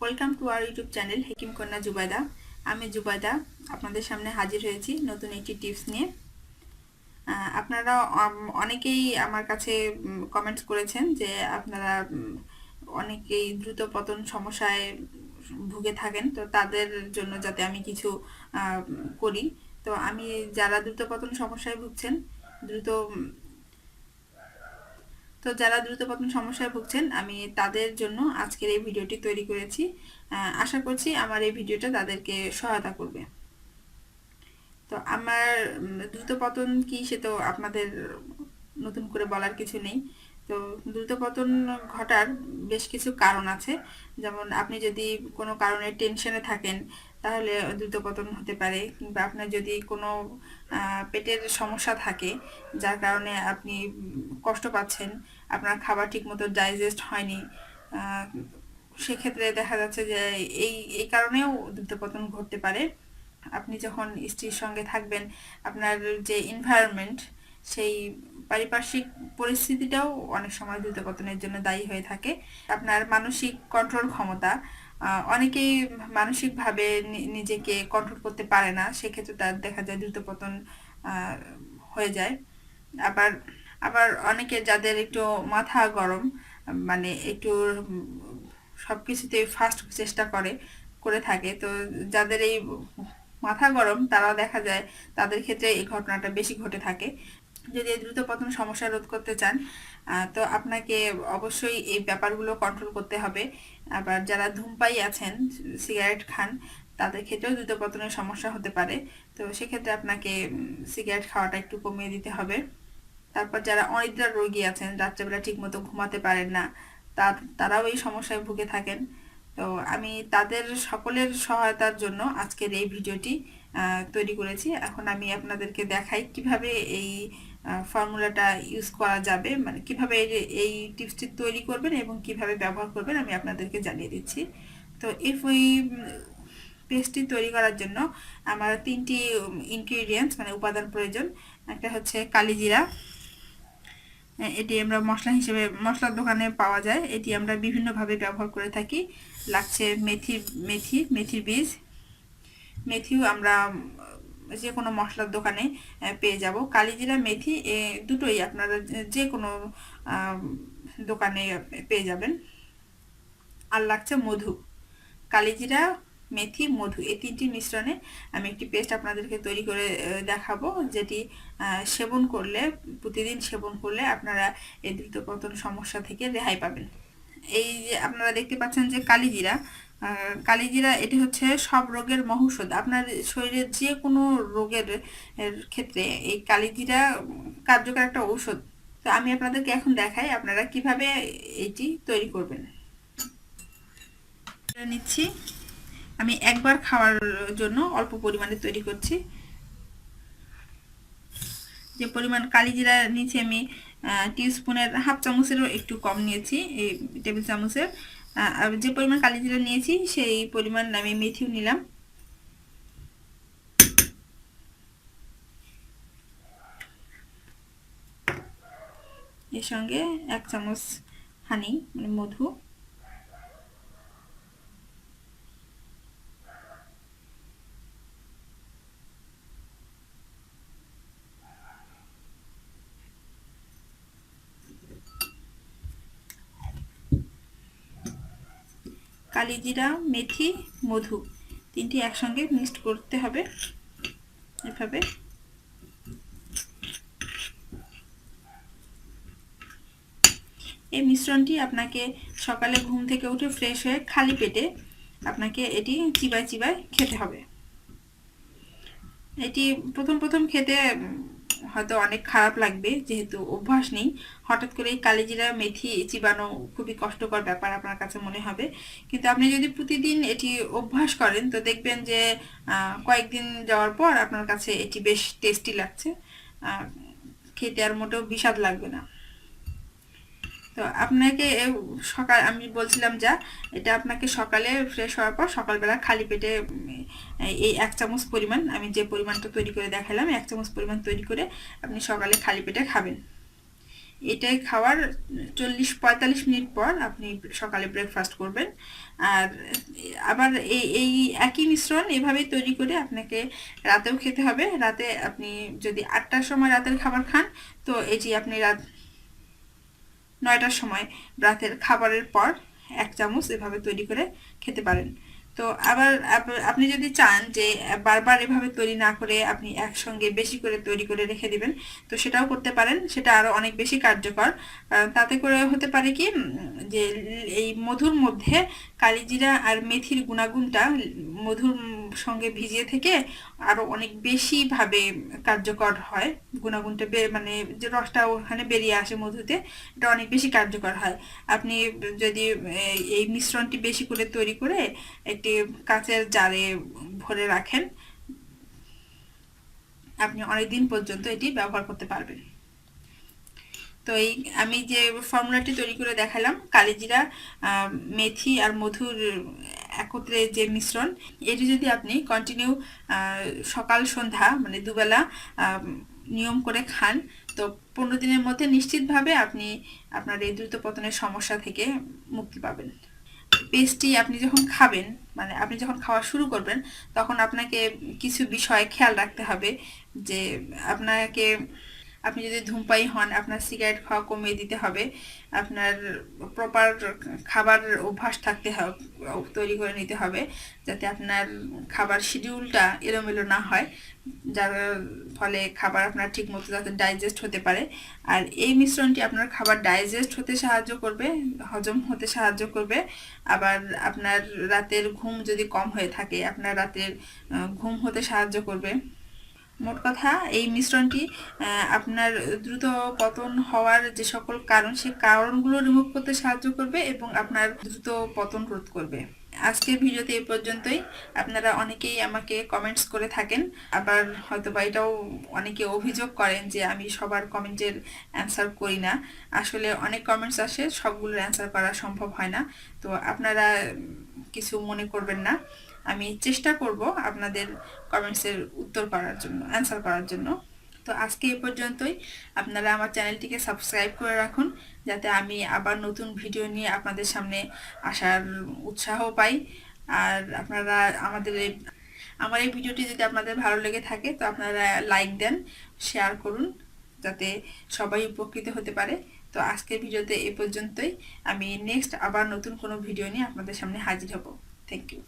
Welcome to our YouTube channel Hekim Konna Jubaida আমি জুবাইদা আপনাদের সামনে হাজির হয়েছি নতুন একটি টিপস নিয়ে। আপনারা অনেকেই আমার কাছে কমেন্টস করেছেন যে আপনারা অনেকেই দ্রুত পতন সমস্যায় ভুগে থাকেন, তো তাদের জন্য যাতে আমি কিছু করি। তো আমি যারা দ্রুত পতন সমস্যায় ভুগছেন, দ্রুত তো যারা দ্রুত পতন সমস্যায় ভুগছেন, আমি তাদের জন্য আজকের এই ভিডিওটি তৈরি করেছি। আশা করছি আমার এই ভিডিওটা তাদেরকে সহায়তা করবে। তো আমার দ্রুত পতন কি সে তো আপনাদের নতুন করে বলার কিছু নেই। তো দ্রুত পতন ঘটার বেশ কিছু কারণ আছে। যেমন আপনি যদি কোনো কারণে টেনশনে থাকেন, তাহলে দ্রুত পতন হতে পারে। কিংবা আপনার যদি কোনো পেটের সমস্যা থাকে, যার কারণে আপনি কষ্ট পাচ্ছেন আপনার খাবার ঠিকমতো ডাইজেস্ট হয়নি সেক্ষেত্রে দেখা যাচ্ছে যে এই এই কারণেও দ্রুত পতন ঘটতে পারে। আপনি যখন স্ত্রীর সঙ্গে থাকবেন, আপনার যে এনভায়রনমেন্ট সেই পারিপার্শ্বিক পরিস্থিতিটাও অনেক সময় দ্রুত পতনের জন্য দায়ী হয়ে থাকে। আপনার মানসিক কন্ট্রোল ক্ষমতা অনেকেই মানসিকভাবে নিজেকে কন্ট্রোল করতে পারে না, সেক্ষেত্রে তার দেখা যায় দ্রুত পতন হয়ে যায়। আবার আবার অনেকে যাদের একটু মাথা গরম মানে একটু সব সবকিছুতে ফাস্ট চেষ্টা করে করে থাকে, তো যাদের এই মাথা গরম, তারাও দেখা যায় তাদের ক্ষেত্রে এই ঘটনাটা বেশি ঘটে থাকে। যদি দ্রুত পতন সমস্যা রোধ করতে চান তো আপনাকে অবশ্যই এই ব্যাপারগুলো কন্ট্রোল করতে হবে। আবার যারা ধূমপাই আছেন সিগারেট খান, তাদের ক্ষেত্রেও দ্রুত পতনের সমস্যা হতে পারে। তো সেক্ষেত্রে আপনাকে সিগারেট খাওয়াটা একটু কমিয়ে দিতে হবে। তারপর যারা অনিদ্রার রোগী আছেন, রাত্রেবেলা ঠিকমতো ঘুমাতে পারেন না, তার, তারাও এই সমস্যায় ভুগে থাকেন। তো আমি তাদের সকলের সহায়তার জন্য আজকের এই ভিডিওটি তৈরি করেছি। এখন আমি আপনাদেরকে দেখাই কীভাবে এই ফর্মুলাটা ইউজ করা যাবে মানে কীভাবে এই- টিপসটি তৈরি করবেন এবং কীভাবে ব্যবহার করবেন আমি আপনাদেরকে জানিয়ে দিচ্ছি। তো এই পেস্টটি তৈরি করার জন্য আমার তিনটি ইনগ্রিডিয়েন্টস মানে উপাদান প্রয়োজন। একটা হচ্ছে কালিজিরা এটি আমরা মশলা হিসেবে, মশলার দোকানে পাওয়া যায়। এটি আমরা বিভিন্নভাবে ব্যবহার করে থাকি। লাগছে মেথি মেথি মেথির বীজ। মেথিও আমরা যে কোনো মশলার দোকানে পেয়ে যাব। কালিজিরা মেথি, এ দুটোই আপনারা যে- যে কোনো দোকানে পেয়ে যাবেন। আর লাগছে মধু। কালিজিরা মেথি, মধু, এই তিনটি মিশ্রণে আমি একটি পেস্ট আপনাদেরকে তৈরি করে দেখাবো, যেটি সেবন করলে, প্রতিদিন সেবন করলে আপনারা এই দ্রুত পতন সমস্যা থেকে রেহাই পাবেন। এই যে আপনারা দেখতে পাচ্ছেন যে কালিজিরা কালিজিরা এটি হচ্ছে সব রোগের মহৌষধ। আপনার শরীরের যে কোনো রোগের ক্ষেত্রে এই কালিজিরা কার্যকর একটা ঔষধ। তো আমি আপনাদেরকে এখন দেখাই আপনারা কীভাবে এটি তৈরি করবেন। নিচ্ছি। আমি একবার খাওয়ার জন্য অল্প পরিমাণে তৈরি করছি। যে পরিমাণ কালিজিরা নিচে আমি টিস্পুনের হাফ চামচেরও একটু কম নিয়েছি, এই টেবিল চামচের। আর যে পরিমাণ কালিজিরা নিয়েছি, সেই পরিমাণ আমি মেথিও নিলাম। এর সঙ্গে এক চামচ হানি মানে মধু। কালিজিরা, মেথি, মধু তিনটি একসঙ্গে মিক্সড করতে হবে এভাবে। এই মিশ্রণটি আপনাকে সকালে ঘুম থেকে উঠে ফ্রেশ হয়ে খালি পেটে আপনাকে এটি চিবায় চিবায় খেতে হবে। এটি প্রথম প্রথম খেতে হয়তো অনেক খারাপ লাগবে, যেহেতু অভ্যাস নেই। হঠাৎ করে এই কালিজিরা, মেথি, চিবানো খুবই কষ্টকর ব্যাপার আপনার কাছে মনে হবে। কিন্তু আপনি যদি প্রতিদিন এটি অভ্যাস করেন, তো দেখবেন যে কয়েকদিন যাওয়ার পর আপনার কাছে এটি বেশ টেস্টি লাগছে। খেতে আর মোটেও বিষাদ লাগবে না। তো আপনাকে সকাল, আমি বলছিলাম যা, এটা আপনাকে সকালে ফ্রেশ হওয়ার পর সকালবেলা খালি পেটে এই এক চামচ পরিমাণ, আমি যে পরিমাণটা তৈরি করে দেখালাম, এক চামচ পরিমাণ তৈরি করে আপনি সকালে খালি পেটে খাবেন। এটাই খাওয়ার চল্লিশ, পঁয়তাল্লিশ মিনিট পর আপনি সকালে ব্রেকফাস্ট করবেন। আর আবার এই এই একই মিশ্রণ এভাবেই তৈরি করে আপনাকে রাতেও খেতে হবে। রাতে আপনি যদি আটটার সময় রাতের খাবার খান, তো এটি আপনি রাত নয়টার সময় রাতের খাবারের পর এক চামচ এভাবে তৈরি করে খেতে পারেন। তো আবার আপনি যদি চান যে বারবার এভাবে তৈরি না করে আপনি একসঙ্গে বেশি করে তৈরি করে রেখে দিবেন, তো সেটাও করতে পারেন। সেটা আরও অনেক বেশি কার্যকর। তাতে করে হতে পারে কি যে এই মধুর মধ্যে কালিজিরা আর মেথির গুণাগুণটা, মধুর সঙ্গে ভিজিয়ে থেকে আরও অনেক বেশিভাবে কার্যকর হয়। গুণাগুণটা মানে যে রসটা ওখানে বেরিয়ে আসে মধুতে, এটা অনেক বেশি কার্যকর হয়। আপনি যদি এই মিশ্রণটি বেশি করে তৈরি করে একটি কাঁচের জারে ভরে রাখেন, আপনি অনেক দিন পর্যন্ত এটি ব্যবহার করতে পারবেন। তো এই, আমি যে ফর্মুলাটি তৈরি করে দেখালাম, কালিজিরা মেথি আর মধুর একত্রে যে মিশ্রণ, এটি যদি আপনি কন্টিনিউ সকাল, সন্ধ্যা মানে দুবেলা নিয়ম করে খান, তো পনেরো দিনের মধ্যে নিশ্চিতভাবে আপনি আপনার এই দ্রুত পতনের সমস্যা থেকে মুক্তি পাবেন। পেস্টটি আপনি যখন খাবেন মানে আপনি যখন খাওয়া শুরু করবেন, তখন আপনাকে কিছু বিষয় খেয়াল রাখতে হবে যে আপনাকে আপনি যদি ধূমপাই হন, আপনার সিগারেট খাওয়া কমিয়ে দিতে হবে। আপনার প্রপার খাবার অভ্যাস থাকতে হবে তৈরি করে নিতে হবে, যাতে আপনার খাবার শিডিউলটা এলোমেলো না হয়, যার ফলে খাবার আপনার ঠিক মতো যাতে ডাইজেস্ট হতে পারে। আর এই মিশ্রণটি আপনার খাবার ডাইজেস্ট হতে সাহায্য করবে, হজম হতে সাহায্য করবে। আবার আপনার রাতের ঘুম যদি কম হয়ে থাকে, আপনার রাতের ঘুম হতে সাহায্য করবে। মোট কথা, এই মিশ্রণটি আপনার দ্রুত পতন হওয়ার যে সকল কারণ সেই কারণগুলো রিমুভ করতে সাহায্য করবে এবং আপনার দ্রুত পতন রোধ করবে। আজকের ভিডিওতে এই পর্যন্তই। আপনারা অনেকেই আমাকে কমেন্টস করে থাকেন। আবার হয়তো বা এটাও অনেকে অভিযোগ করেন যে আমি সবার কমেন্টের অ্যান্সার করি না। আসলে অনেক কমেন্টস আসে, সবগুলোর অ্যান্সার করা সম্ভব হয় না। তো আপনারা কিছু মনে করবেন না। আমি চেষ্টা করব আপনাদের কমেন্টসের উত্তর করার জন্য অ্যান্সার করার জন্য। তো আজকে এ পর্যন্তই। আপনারা আমার চ্যানেলটিকে সাবস্ক্রাইব করে রাখুন, যাতে আমি আবার নতুন ভিডিও নিয়ে আপনাদের সামনে আসার উৎসাহ পাই। আর আপনারা আমাদের এই, আমার এই ভিডিওটি যদি আপনাদের ভালো লেগে থাকে, তো আপনারা লাইক দেন শেয়ার করুন, যাতে সবাই উপকৃত হতে পারে। তো আজকের ভিডিওতে এ পর্যন্তই। আমি নেক্সট আবার নতুন কোনো ভিডিও নিয়ে আপনাদের সামনে হাজির হব। Thank you